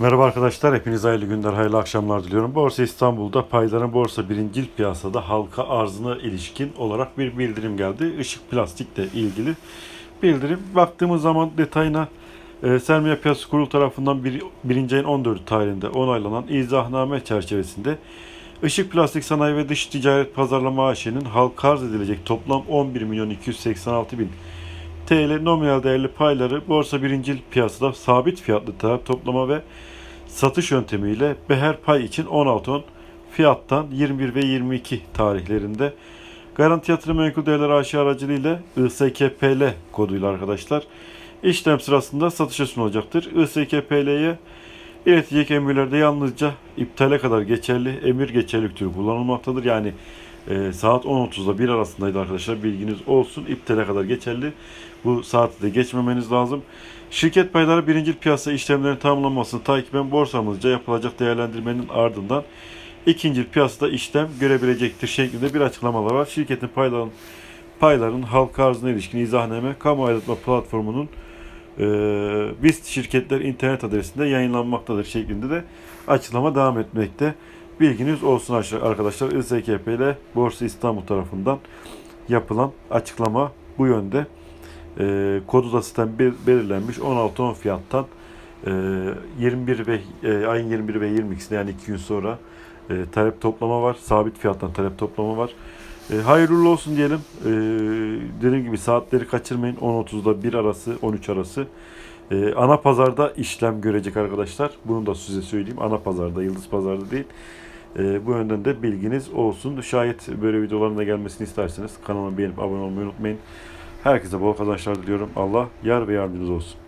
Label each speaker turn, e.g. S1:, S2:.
S1: Merhaba arkadaşlar, hepinize hayırlı günler, hayırlı akşamlar diliyorum. Borsa İstanbul'da payların borsa birincil piyasada halka arzına ilişkin olarak bir bildirim geldi. Işık plastikle ilgili bildirim. Baktığımız zaman detayına e, Sermaye Piyasası Kurulu tarafından bir, birinci ayın 14 tarihinde onaylanan izahname çerçevesinde Işık Plastik Sanayi ve Dış Ticaret Pazarlama AŞ'nin halka arz edilecek toplam 11 milyon 286 bin TL nominal değerli payları borsa birincil piyasada sabit fiyatlı taraf toplama ve satış yöntemiyle beher pay için 16.10 fiyattan 21 ve 22 tarihlerinde Garanti Yatırım Menkul Değerler AŞ aracılığıyla ISKPL koduyla arkadaşlar işlem sırasında satışa sunulacaktır. ISKPL'ye iletilecek emirlerde yalnızca iptale kadar geçerli emir geçerlilik türü kullanılmaktadır. Yani e, saat 10.30'da 1 arasındaydı arkadaşlar bilginiz olsun. İptale kadar geçerli. Bu saati de geçmemeniz lazım. Şirket payları birincil piyasa işlemlerinin tamamlanmasını takiben borsamızca yapılacak değerlendirmenin ardından ikincil piyasada işlem görebilecektir şeklinde bir açıklamalar var. Şirketin payların payların halka arzına ilişkin izahname kamu aydınlatma platformunun e, BIST şirketler internet adresinde yayınlanmaktadır şeklinde de açıklama devam etmekte. Bilginiz olsun arkadaşlar. ISKP ile Borsa İstanbul tarafından yapılan açıklama bu yönde. E, kodu da sistem bel- belirlenmiş. 16.10 fiyattan e, 21 ve e, ayın 21 ve 22'sinde yani 2 gün sonra e, talep toplama var. Sabit fiyattan talep toplama var. E, hayırlı olsun diyelim. E, dediğim gibi saatleri kaçırmayın. 10.30'da 1 arası, 13 arası. E, ana pazarda işlem görecek arkadaşlar. Bunu da size söyleyeyim. Ana pazarda, yıldız pazarda değil. E, bu yönden de bilginiz olsun. Şayet böyle videoların da gelmesini isterseniz kanalıma beğenip abone olmayı unutmayın. Herkese bol kazançlar diliyorum. Allah yar ve yardımcınız olsun.